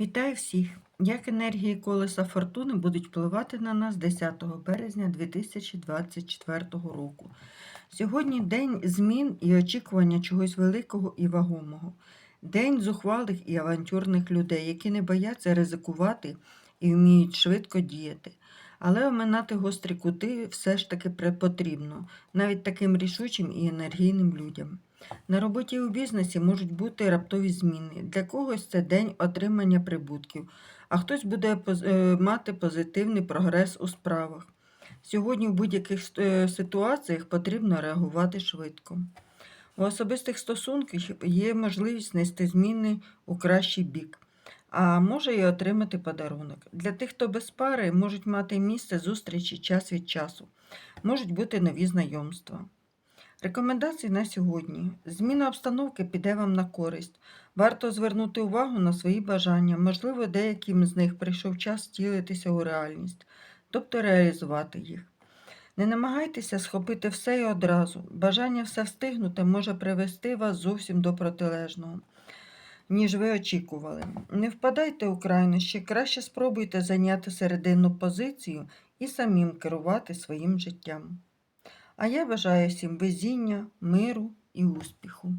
Вітаю всіх! Як енергії колеса фортуни будуть впливати на нас 10 березня 2024 року. Сьогодні день змін і очікування чогось великого і вагомого. День зухвалих і авантюрних людей, які не бояться ризикувати і вміють швидко діяти. Але оминати гострі кути все ж таки потрібно, навіть таким рішучим і енергійним людям. На роботі у бізнесі можуть бути раптові зміни. Для когось це день отримання прибутків, а хтось буде е, мати позитивний прогрес у справах. Сьогодні в будь-яких е, ситуаціях потрібно реагувати швидко. У особистих стосунках є можливість нести зміни у кращий бік, а може і отримати подарунок. Для тих, хто без пари, можуть мати місце зустрічі час від часу, можуть бути нові знайомства. Рекомендації на сьогодні. Зміна обстановки піде вам на користь. Варто звернути увагу на свої бажання. Можливо, деяким з них прийшов час втілитися у реальність, тобто реалізувати їх. Не намагайтеся схопити все і одразу. Бажання все встигнути може привести вас зовсім до протилежного, ніж ви очікували. Не впадайте у крайнощі, краще спробуйте зайняти серединну позицію і самим керувати своїм життям. А я бажаю всім везіння, миру і успіху.